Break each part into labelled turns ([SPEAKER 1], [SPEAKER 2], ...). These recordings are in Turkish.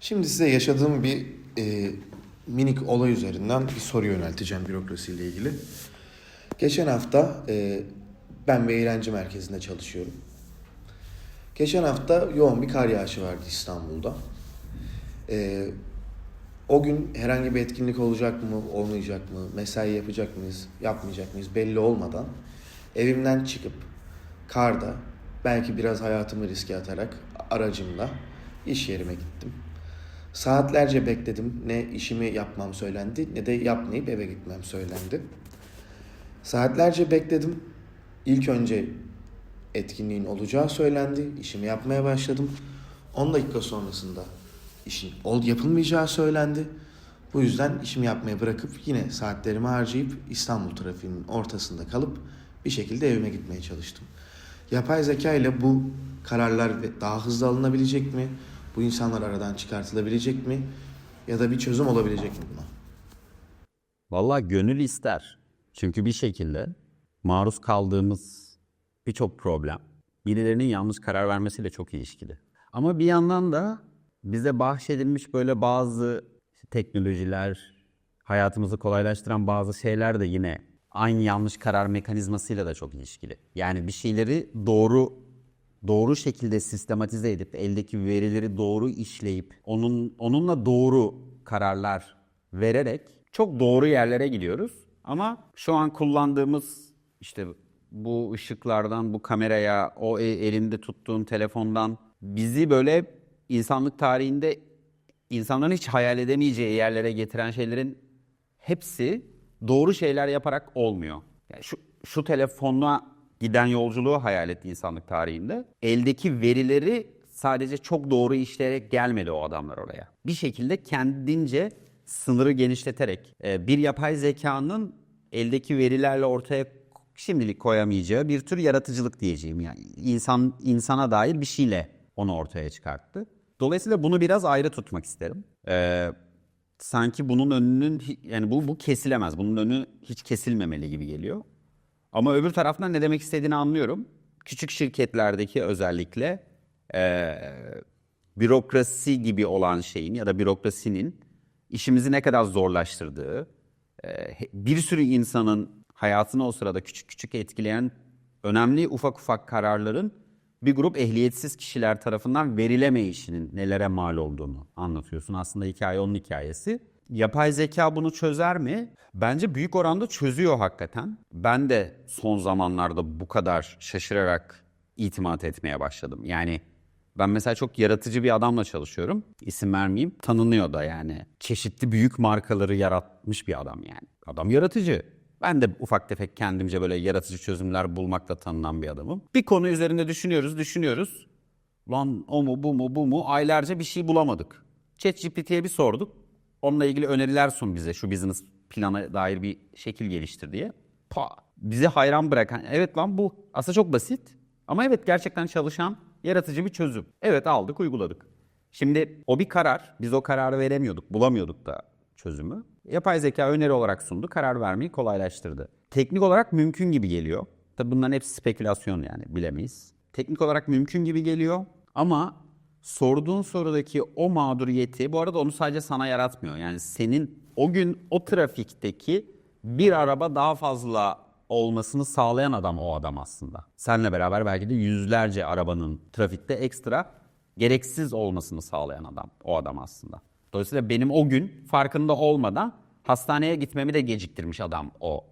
[SPEAKER 1] Şimdi size yaşadığım bir e, minik olay üzerinden bir soru yönelteceğim bürokrasiyle ilgili. Geçen hafta e, ben bir eğlence merkezinde çalışıyorum. Geçen hafta yoğun bir kar yağışı vardı İstanbul'da. E, o gün herhangi bir etkinlik olacak mı, olmayacak mı, mesai yapacak mıyız, yapmayacak mıyız belli olmadan evimden çıkıp karda belki biraz hayatımı riske atarak aracımla iş yerime gittim. Saatlerce bekledim. Ne işimi yapmam söylendi ne de yapmayıp eve gitmem söylendi. Saatlerce bekledim. İlk önce etkinliğin olacağı söylendi. İşimi yapmaya başladım. 10 dakika sonrasında işin ol yapılmayacağı söylendi. Bu yüzden işimi yapmaya bırakıp yine saatlerimi harcayıp İstanbul trafiğinin ortasında kalıp bir şekilde evime gitmeye çalıştım. Yapay zeka ile bu kararlar daha hızlı alınabilecek mi? Bu insanlar aradan çıkartılabilecek mi? Ya da bir çözüm olabilecek mi buna?
[SPEAKER 2] Vallahi gönül ister. Çünkü bir şekilde maruz kaldığımız birçok problem birilerinin yanlış karar vermesiyle çok ilişkili. Ama bir yandan da bize bahşedilmiş böyle bazı teknolojiler, hayatımızı kolaylaştıran bazı şeyler de yine aynı yanlış karar mekanizmasıyla da çok ilişkili. Yani bir şeyleri doğru doğru şekilde sistematize edip eldeki verileri doğru işleyip onun onunla doğru kararlar vererek çok doğru yerlere gidiyoruz. Ama şu an kullandığımız işte bu ışıklardan, bu kameraya, o e- elinde tuttuğun telefondan bizi böyle insanlık tarihinde insanların hiç hayal edemeyeceği yerlere getiren şeylerin hepsi doğru şeyler yaparak olmuyor. Yani şu, şu telefonla giden yolculuğu hayal etti insanlık tarihinde. Eldeki verileri sadece çok doğru işleyerek gelmedi o adamlar oraya. Bir şekilde kendince sınırı genişleterek e, bir yapay zekanın eldeki verilerle ortaya şimdilik koyamayacağı bir tür yaratıcılık diyeceğim. Yani insan insana dair bir şeyle onu ortaya çıkarttı. Dolayısıyla bunu biraz ayrı tutmak isterim. Ee, sanki bunun önünün yani bu bu kesilemez. Bunun önü hiç kesilmemeli gibi geliyor. Ama öbür taraftan ne demek istediğini anlıyorum. Küçük şirketlerdeki özellikle eee, bürokrasi gibi olan şeyin ya da bürokrasinin işimizi ne kadar zorlaştırdığı, he- bir sürü insanın hayatını o sırada küçük küçük etkileyen önemli ufak ufak kararların bir grup ehliyetsiz kişiler tarafından verilemeyişinin nelere mal olduğunu anlatıyorsun. Aslında hikaye onun hikayesi. Yapay zeka bunu çözer mi? Bence büyük oranda çözüyor hakikaten. Ben de son zamanlarda bu kadar şaşırarak itimat etmeye başladım. Yani ben mesela çok yaratıcı bir adamla çalışıyorum. İsim vermeyeyim. Tanınıyor da yani. Çeşitli büyük markaları yaratmış bir adam yani. Adam yaratıcı. Ben de ufak tefek kendimce böyle yaratıcı çözümler bulmakla tanınan bir adamım. Bir konu üzerinde düşünüyoruz, düşünüyoruz. Lan o mu, bu mu, bu mu? Aylarca bir şey bulamadık. ChatGPT'ye bir sorduk. Onunla ilgili öneriler sun bize. Şu business plana dair bir şekil geliştir diye. Pa! Bizi hayran bırakan. Evet lan bu. Aslında çok basit. Ama evet gerçekten çalışan yaratıcı bir çözüm. Evet aldık, uyguladık. Şimdi o bir karar. Biz o kararı veremiyorduk, bulamıyorduk da çözümü. Yapay zeka öneri olarak sundu, karar vermeyi kolaylaştırdı. Teknik olarak mümkün gibi geliyor. Tabii bunların hepsi spekülasyon yani bilemeyiz. Teknik olarak mümkün gibi geliyor ama sorduğun sorudaki o mağduriyeti bu arada onu sadece sana yaratmıyor. Yani senin o gün o trafikteki bir araba daha fazla olmasını sağlayan adam o adam aslında. Seninle beraber belki de yüzlerce arabanın trafikte ekstra gereksiz olmasını sağlayan adam o adam aslında. Dolayısıyla benim o gün farkında olmadan hastaneye gitmemi de geciktirmiş adam o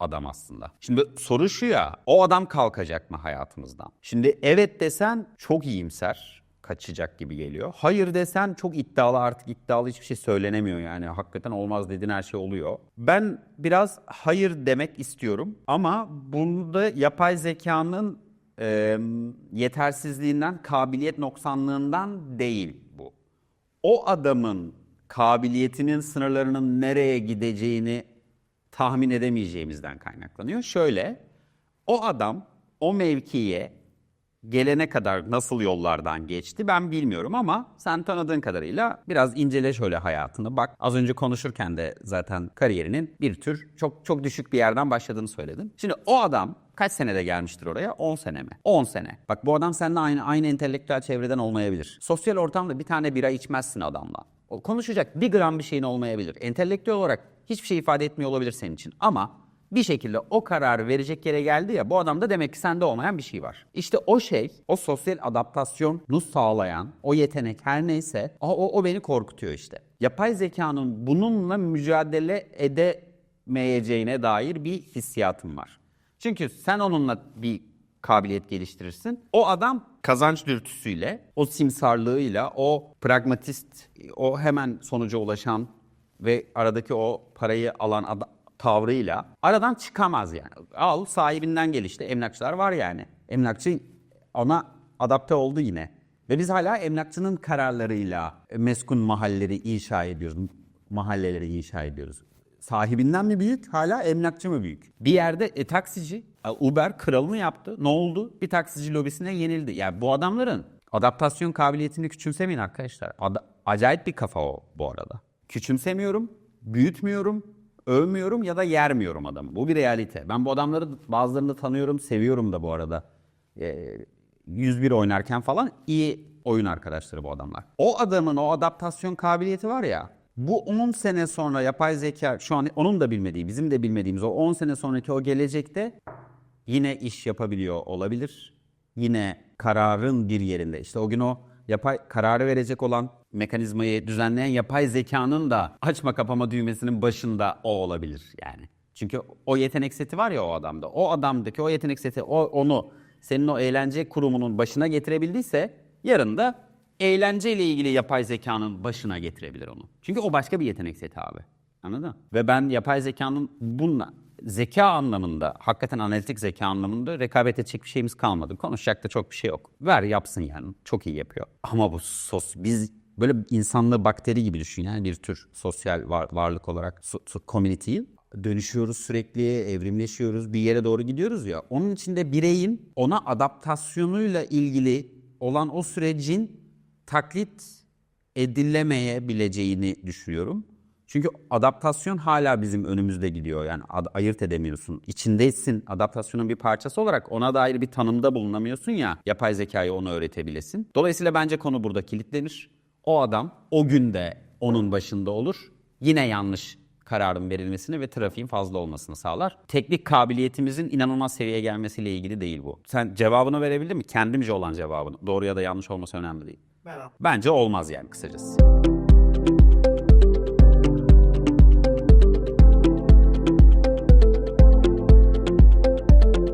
[SPEAKER 2] adam aslında. Şimdi soru şu ya, o adam kalkacak mı hayatımızdan? Şimdi evet desen çok iyimser, kaçacak gibi geliyor. Hayır desen çok iddialı artık iddialı hiçbir şey söylenemiyor yani. Hakikaten olmaz dediğin her şey oluyor. Ben biraz hayır demek istiyorum ama bunda yapay zekanın e, yetersizliğinden, kabiliyet noksanlığından değil bu o adamın kabiliyetinin sınırlarının nereye gideceğini tahmin edemeyeceğimizden kaynaklanıyor. Şöyle, o adam o mevkiye gelene kadar nasıl yollardan geçti ben bilmiyorum ama sen tanıdığın kadarıyla biraz incele şöyle hayatını bak. Az önce konuşurken de zaten kariyerinin bir tür çok çok düşük bir yerden başladığını söyledin. Şimdi o adam kaç senede gelmiştir oraya? 10 sene mi? 10 sene. Bak bu adam seninle aynı aynı entelektüel çevreden olmayabilir. Sosyal ortamda bir tane bira içmezsin adamla. O konuşacak bir gram bir şeyin olmayabilir. Entelektüel olarak hiçbir şey ifade etmiyor olabilir senin için ama bir şekilde o kararı verecek yere geldi ya bu adamda demek ki sende olmayan bir şey var. İşte o şey, o sosyal adaptasyonu sağlayan, o yetenek her neyse o, o, beni korkutuyor işte. Yapay zekanın bununla mücadele edemeyeceğine dair bir hissiyatım var. Çünkü sen onunla bir kabiliyet geliştirirsin. O adam kazanç dürtüsüyle, o simsarlığıyla, o pragmatist, o hemen sonuca ulaşan ve aradaki o parayı alan ada- tavrıyla aradan çıkamaz yani. Al sahibinden gel işte emlakçılar var yani. Emlakçı ona adapte oldu yine. Ve biz hala emlakçının kararlarıyla meskun mahalleleri inşa ediyoruz. Mahalleleri inşa ediyoruz. Sahibinden mi büyük, hala emlakçı mı büyük? Bir yerde e, taksici, Uber kralını yaptı. Ne oldu? Bir taksici lobisine yenildi. Yani bu adamların adaptasyon kabiliyetini küçümsemeyin arkadaşlar. Ada- acayip bir kafa o bu arada. Küçümsemiyorum, büyütmüyorum, övmüyorum ya da yermiyorum adamı. Bu bir realite. Ben bu adamları bazılarını tanıyorum, seviyorum da bu arada. Ee, 101 oynarken falan iyi oyun arkadaşları bu adamlar. O adamın o adaptasyon kabiliyeti var ya, bu 10 sene sonra yapay zeka, şu an onun da bilmediği, bizim de bilmediğimiz o 10 sene sonraki o gelecekte yine iş yapabiliyor olabilir. Yine kararın bir yerinde. İşte o gün o yapay kararı verecek olan mekanizmayı düzenleyen yapay zekanın da açma kapama düğmesinin başında o olabilir yani. Çünkü o yetenek seti var ya o adamda. O adamdaki o yetenek seti o, onu senin o eğlence kurumunun başına getirebildiyse yarın da eğlenceyle ilgili yapay zekanın başına getirebilir onu. Çünkü o başka bir yetenek seti abi. Anladın mı? Ve ben yapay zekanın bununla zeka anlamında, hakikaten analitik zeka anlamında rekabet edecek bir şeyimiz kalmadı. Konuşacak da çok bir şey yok. Ver yapsın yani. Çok iyi yapıyor. Ama bu sos, biz böyle insanlığı bakteri gibi düşün yani bir tür sosyal var- varlık olarak so- so- community'yi dönüşüyoruz sürekli, evrimleşiyoruz, bir yere doğru gidiyoruz ya. Onun içinde bireyin ona adaptasyonuyla ilgili olan o sürecin taklit edilemeyebileceğini düşünüyorum. Çünkü adaptasyon hala bizim önümüzde gidiyor. Yani ad- ayırt edemiyorsun. İçindeysin. Adaptasyonun bir parçası olarak ona dair bir tanımda bulunamıyorsun ya. Yapay zekayı onu öğretebilesin. Dolayısıyla bence konu burada kilitlenir. O adam o günde onun başında olur. Yine yanlış kararın verilmesini ve trafiğin fazla olmasını sağlar. Teknik kabiliyetimizin inanılmaz seviyeye gelmesiyle ilgili değil bu. Sen cevabını verebildin mi? Kendimce olan cevabını. Doğru ya da yanlış olması önemli değil. Bence olmaz yani kısacası.